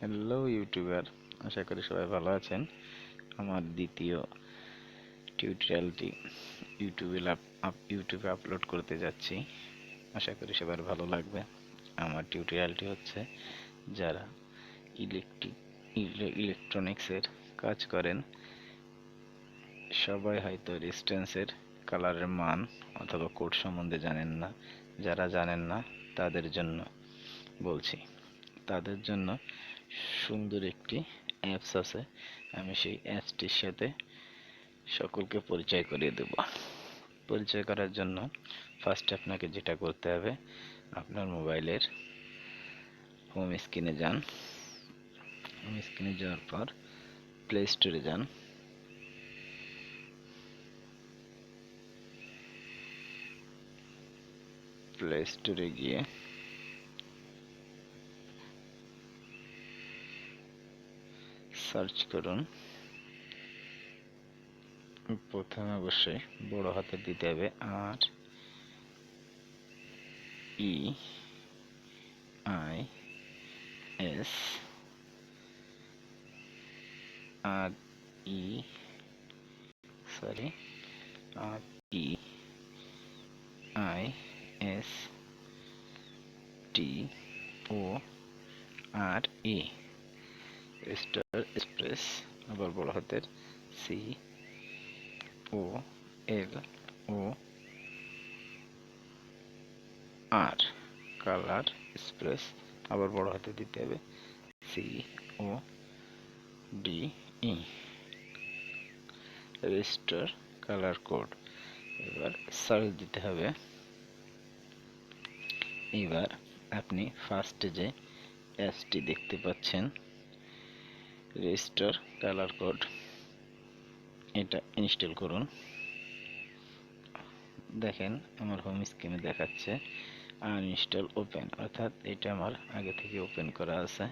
Hello YouTuber আশা করি সবাই ভালো আছেন। আমার দ্বিতীয় টিউটোরিয়ালটি ইউটিউবে আপ- ইউটিউবে আপলোড করতে যাচ্ছি। আশা করি সবার ভালো লাগবে। আমার টিউটোরিয়ালটি হচ্ছে যারা ইলেকট্রিক ইলেকট্রনিক্সের কাজ করেন, সবাই হয়তো রেজিস্ট্যান্সের কালারের মান অথবা কোড সম্বন্ধে জানেন না। যারা জানেন না, তাদের জন্য বলছি। তাদের জন্য সুন্দর একটি অ্যাপস আছে। আমি সেই অ্যাপসটির সাথে সকলকে পরিচয় করিয়ে দেব। পরিচয় করার জন্য ফার্স্টে আপনাকে যেটা করতে হবে, আপনার মোবাইলের হোম স্ক্রিনে যান। হোম স্ক্রিনে যাওয়ার পর প্লে স্টোরে যান। প্লে স্টোরে গিয়ে সার্চ করুন। প্রথমে অবশ্যই বড় হাতে দিতে হবে R E I S R E sorry R E I S T O R E star express আবার বড় হাতের C O L O R colour express আবার বড় হাতে দিতে হবে C O D E register colour code এবার search দিতে হবে। এবার আপনি ফার্স্টে যে অ্যাপসটি দেখতে পাচ্ছেন রেজিস্টার কালার কোড এটা ইনস্টল করুন। দেখেন, আমার হোম স্ক্রিনে দেখাচ্ছে। আনইনস্টল ওপেন অর্থাৎ এটা আমার আগে থেকে ওপেন করা আছে,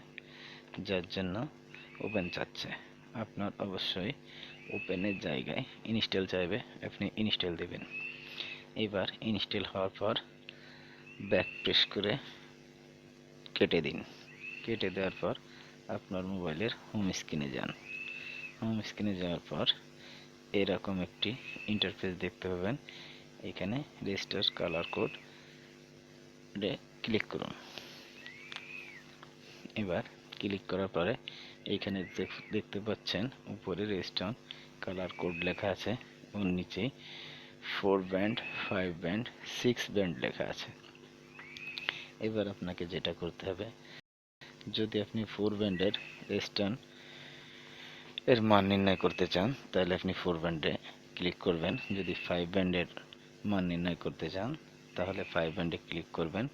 যার জন্য ওপেন চাচ্ছে। আপনার অবশ্যই ওপেনের জায়গায় ইনস্টল চাইবে, আপনি ইনস্টল দেবেন। এবার ইনস্টল হওয়ার পর ব্যাক প্রেস করে কেটে দিন। কেটে দেওয়ার পর আপনার মোবাইলের হোম স্ক্রিনে যান। হোম স্ক্রিনে যাওয়ার পর এরকম একটি ইন্টারফেস দেখতে পাবেন। এখানে রেজিস্টার কালার কোড ক্লিক করুন। এবার ক্লিক করার পরে এইখানে দেখ- দেখতে পাচ্ছেন উপরে রেজিস্টার কালার কোড লেখা আছে ওর নিচে four band five band six band লেখা আছে। এবার আপনাকে যেটা করতে হবে যদি আপনি ফোর ব্যান্ডের রেজিস্টার এর মান নির্ণয় করতে চান, তাহলে আপনি ফোর ব্যান্ডে ক্লিক করবেন। যদি ফাইভ ব্যান্ডের মান নির্ণয় করতে চান, তাহলে ফাইভ ব্যান্ডে ক্লিক করবেন।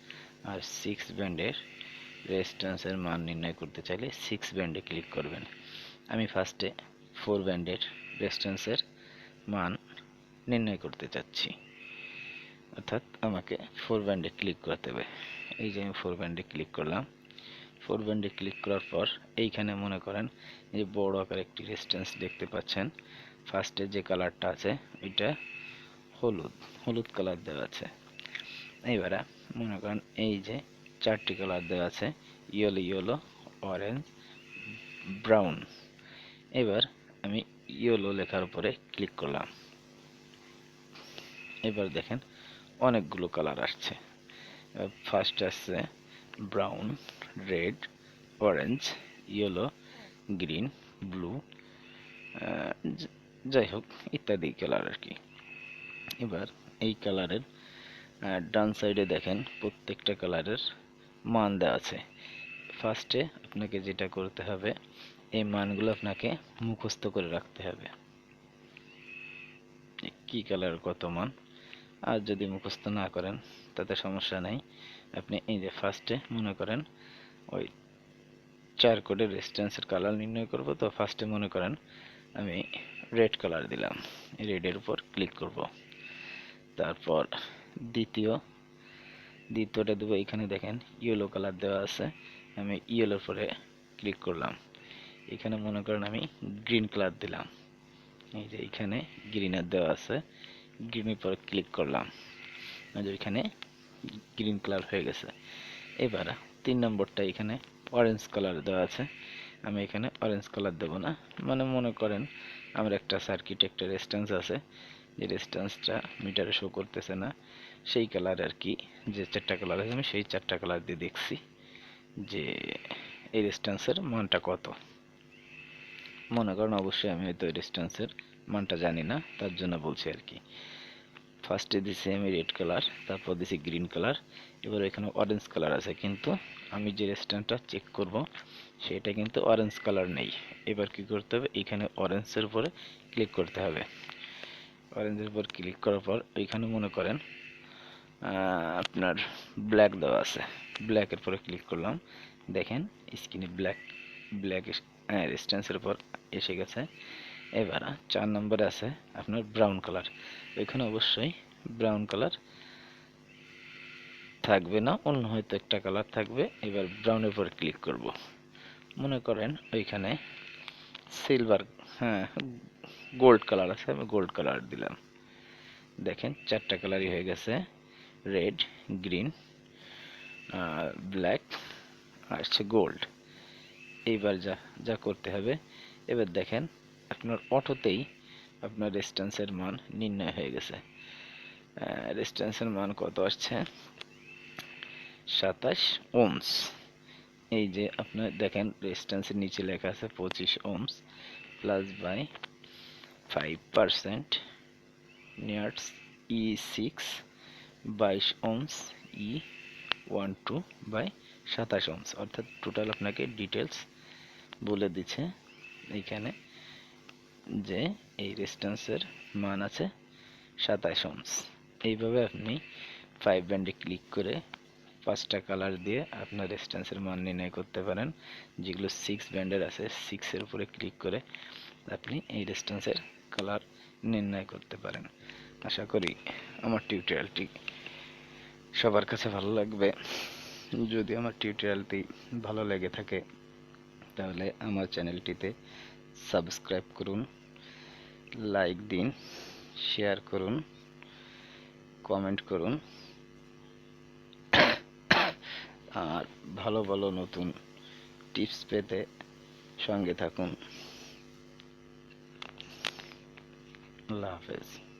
আর সিক্স ব্যান্ডের রেজিস্ট্যান্সের মান নির্ণয় করতে চাইলে সিক্স ব্যান্ডে ক্লিক করবেন। আমি ফার্স্টে ফোর ব্যান্ডের রেজিস্ট্যান্সের মান নির্ণয় করতে চাচ্ছি। অর্থাৎ আমাকে ফোর ব্যান্ডে ক্লিক করতে হবে। এই যে আমি ফোর ব্যান্ডে ক্লিক করলাম ফোর ব্যান্ডে ক্লিক করার পর এইখানে মনে করেন যে বড় আকার একটি রেজিস্ট্যান্স দেখতে পাচ্ছেন। ফার্স্টে যে কালারটা আছে, ওইটা হলুদ হলুদ কালার দেওয়া আছে। এইবারে মনে করেন এই যে চারটি কালার দেওয়া আছে ইয়েলো ইয়েলো অরেঞ্জ ব্রাউন এবার আমি ইয়েলো লেখার উপরে ক্লিক করলাম। এবার দেখেন অনেকগুলো কালার আসছে। ফার্স্ট আসছে brown red orange yellow green blue যাই হোক, ইত্যাদি কালার আর কি। এবার এই কালারের ডান সাইডে দেখেন, প্রত্যেকটা কালারের মান দেওয়া আছে। ফার্স্টে আপনাকে যেটা করতে হবে, এই মানগুলো আপনাকে মুখস্থ করে রাখতে হবে। কি কালার কত মান? আর যদি মুখস্থ না করেন, তাতে সমস্যা নাই। আপনি এই যে ফার্স্টে মনে করেন ওই চার কোডের রেজিস্ট্যান্সের কালার নির্ণয় করব, তো ফার্স্টে মনে করেন আমি রেড কালার দিলাম। রেডের উপর ক্লিক করব। তারপর দ্বিতীয়, দ্বিতীয়টা দেবো এখানে দেখেন ইয়েলো কালার দেওয়া আছে। আমি ইয়েলোর পরে ক্লিক করলাম। এখানে মনে করেন আমি গ্রিন কালার দিলাম। এই যে এখানে গ্রিনের দেওয়া আছে। গ্রিনের পরে ক্লিক করলাম। এখানে গ্রিন কালার হয়ে গেছে। এবার তিন নম্বরটা এখানে অরেঞ্জ কালার দেওয়া আছে। আমি এখানে অরেঞ্জ কালার দেবো না। মানে মনে করেন আমার একটা সার্কিট একটা রেস্ট্যান্স আছে। যে রেস্ট্যান্সটা মিটারে শো করতেছে না, সেই কালার আর কি, যে চারটা কালার আছে, আমি সেই চারটা কালার দিয়ে দেখছি যে এই রেস্ট্যান্সের মানটা কত। মনে করেন অবশ্যই আমি হয়তো রেস্ট্যান্সের মানটা জানি না, তার জন্য বলছি আর কি। ফার্স্টে দিছি আমি রেড কালার তারপর দিছি গ্রিন কালার এবার এখানে অরেঞ্জ কালার আছে, কিন্তু আমি যে রেস্ট্যান্টটা চেক করব, সেটা কিন্তু অরেঞ্জ কালার নেই। এবার কি করতে হবে? এখানে অরেঞ্জের উপরে ক্লিক করতে হবে। অরেঞ্জের উপর ক্লিক করার পর এখানে মনে করেন আপনার ব্ল্যাক দেওয়া আছে। ব্ল্যাকের পরে ক্লিক করলাম। দেখেন স্ক্রিনে ব্ল্যাক ব্ল্যাক রেস্ট্যান্সের উপর এসে গেছে। এবার চার নম্বরে আছে আপনার ব্রাউন কালার ওইখানে অবশ্যই ব্রাউন কালার থাকবে না, অন্য হয়তো একটা কালার থাকবে। এবার ব্রাউনের উপর ক্লিক করব। মনে করেন ওইখানে সিলভার হ্যাঁ গোল্ড কালার আছে, আমি গোল্ড কালার দিলাম। দেখেন চারটা কালারই হয়ে গেছে রেড গ্রিন ব্ল্যাক আর হচ্ছে গোল্ড এইবার যা যা করতে হবে, এবার দেখেন আপনার অটোতেই আপনার রেস্ট্যান্সের মান নির্ণয় হয়ে গেছে। রেস্ট্যান্সের মান কত আসছে? সাতাশ ওমস এই যে আপনার, দেখেন রেজিস্ট্যান্সের নিচে লেখা আছে পঁচিশ ohms plus by five percent নিয়ার্স E six বাইশ ohms E one two by সাতাশ ওমস অর্থাৎ টোটাল আপনাকে ডিটেলস বলে দিচ্ছে এইখানে যে এই রেজিস্ট্যান্সের মান আছে সাতাশ ওমস এইভাবে আপনি ফাইভ ব্যান্ডে ক্লিক করে পাঁচটা কালার দিয়ে আপনার রেজিস্ট্যান্সের মান নির্ণয় করতে পারেন। যেগুলো সিক্স ব্যান্ডের আছে সিক্সের উপরে ক্লিক করে আপনি এই রেজিস্ট্যান্সের কালার নির্ণয় করতে পারেন। আশা করি আমার টিউটোরিয়ালটি সবার কাছে ভালো লাগবে। যদি আমার টিউটোরিয়ালটি ভালো লেগে থাকে, তাহলে আমার চ্যানেলটিতে সাবস্ক্রাইব করুন, লাইক দিন, শেয়ার করুন, কমেন্ট করুন। আর ভালো ভালো নতুন টিপস পেতে সঙ্গে থাকুন। আল্লাহ হাফেজ।